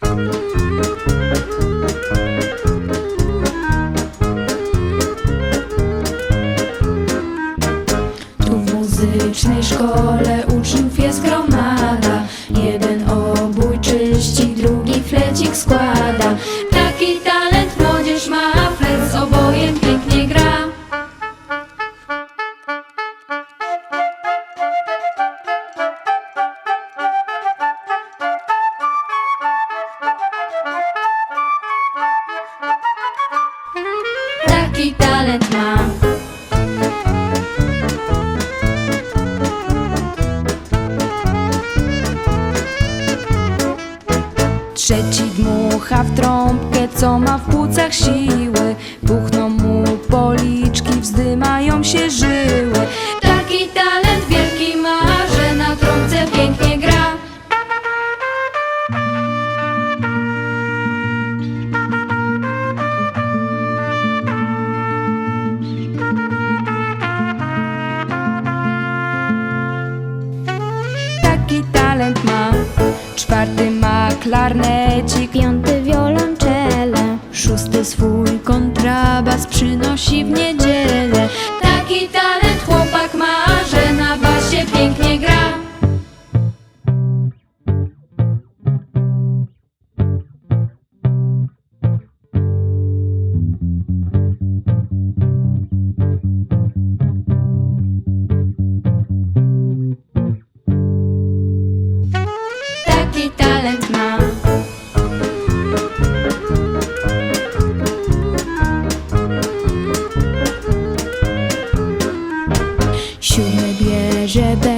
Tu w muzycznej szkole uczniów jest gromada. Jeden obój czyści, drugi flecik składa Taki talent ma Trzeci dmucha w trąbkę, co ma w płucach siły. Puchną mu policzki, wzdymają się żyły klarnecik Piąty wiolonczele. Szósty swój kontrabas przynosi w niedzielę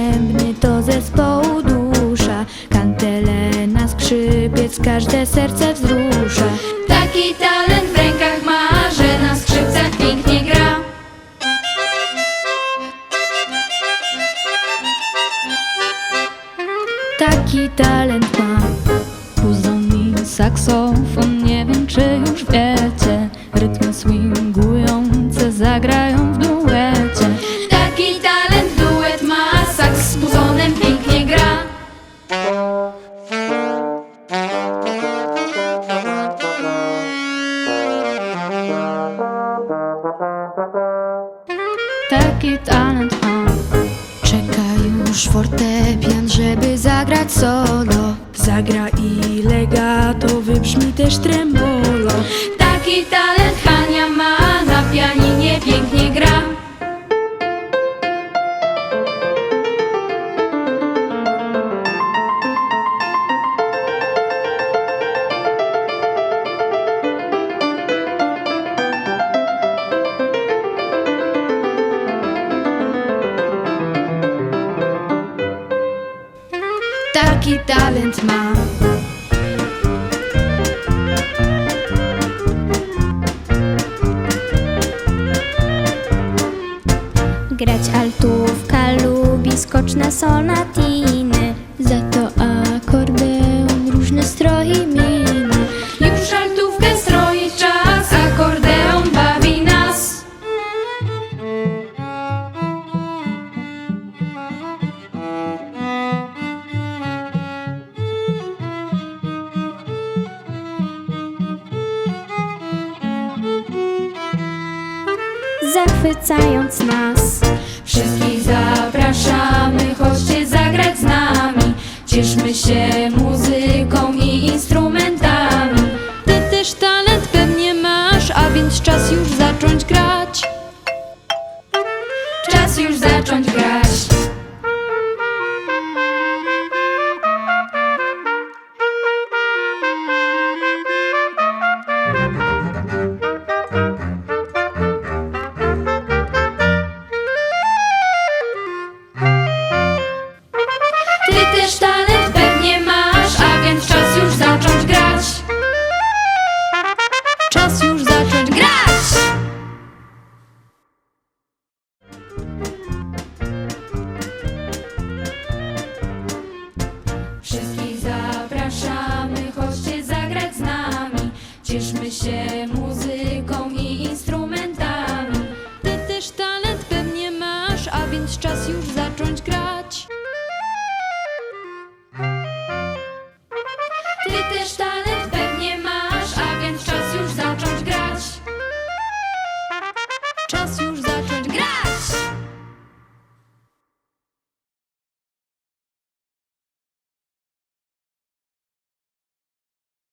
bierze bębny, to zespołu dusza. Kantele na skrzypiec, każde serce wzrusza. Taki talent w rękach ma, że na skrzypcach pięknie gra. Taki talent ma. Puzon i saksofon, nie wiem czy już wiecie. Rytmy swingujące zagrają w duecie Taki talent ma Czeka już fortepian, żeby zagrać solo. Zagra i legato, wybrzmi też tremolo Taki talent Taki talent ma. Grać altówka lubi skoczne sonatiny Za Zachwycając nas. Wszystkich zapraszamy, chodźcie zagrać z nami. Cieszmy się muzyką Cieszmy się muzyką i instrumentami. Ty też talent pewnie masz, a więc czas już zacząć grać. Ty też talent pewnie masz, a więc czas już zacząć grać. Czas już